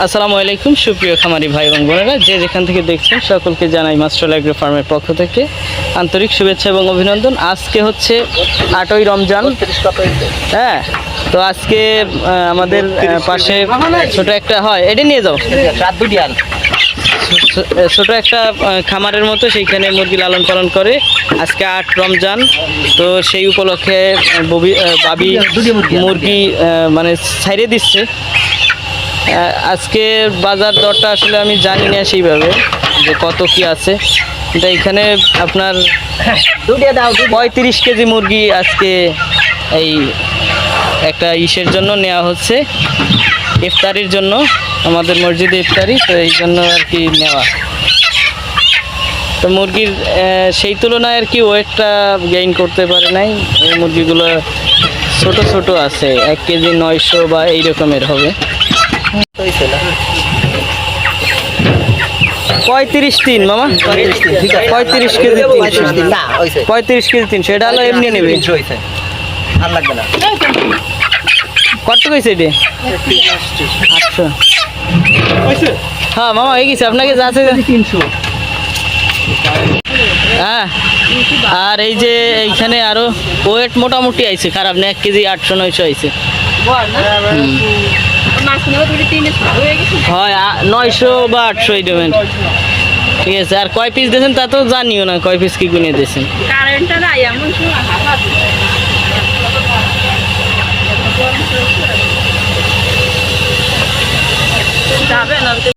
আসসালামু আলাইকুম, সুপ্রিয় খামারি ভাই এবং বোনেরা। যে যেখান থেকে দেখছেন, সকলকে জানাই মাস্টার এগ্রো ফার্মের পক্ষ থেকে আন্তরিক শুভেচ্ছা এবং অভিনন্দন। আজকে হচ্ছে আটই রমজান। হ্যাঁ তো আজকে আমাদের পাশে ছোট একটা, হয়, এটা নিয়ে যাও। ছোট একটা খামারের মতো, সেইখানে মুরগি লালন পালন করে আজকে আট রমজান। তো সেই উপলক্ষে ববি- বাবি মুরগি মানে ছাইড়ে দিচ্ছে। আজকে বাজার দরটা আসলে আমি জানি না সেইভাবে যে কত কি আছে। কিন্তু এখানে আপনার পঁয়ত্রিশ কেজি মুরগি আজকে এই একটা ইসের জন্য নেওয়া হচ্ছে। ইফতারির জন্য আমাদের মসজিদে ইফতারি তো এই জন্য আর কি নেওয়া। তো মুরগির সেই তুলনায় আর কি ওয়েটটা গেইন করতে পারে নাই। এই মুরগিগুলো ছোট ছোট আছে এক কেজি নয়শো বা এই রকমের হবে পঁয়ত্রিশ তিন, মামা। পঁয়ত্রিশ কেজি পঁয়ত্রিশ কেজি তিনশো। এটা হলো এমনি নেবে। কত কইছে এটা? আটশো। হ্যাঁ মামা, হয়ে গেছে। আপনাকে যা আছে তিনশো হ্যাঁ আর এই যে এইখানে আরও ওয়েট মোটামুটি আইছে, খারাপ না? এক কেজি আটশো, নয়শো আইছে। হয় নয়শো বা আটশো দেবেন। ঠিক আছে, আর কয় পিস দিয়েছেন তা তো জানিও না, কয় পিস কি গুনে দিয়েছেন?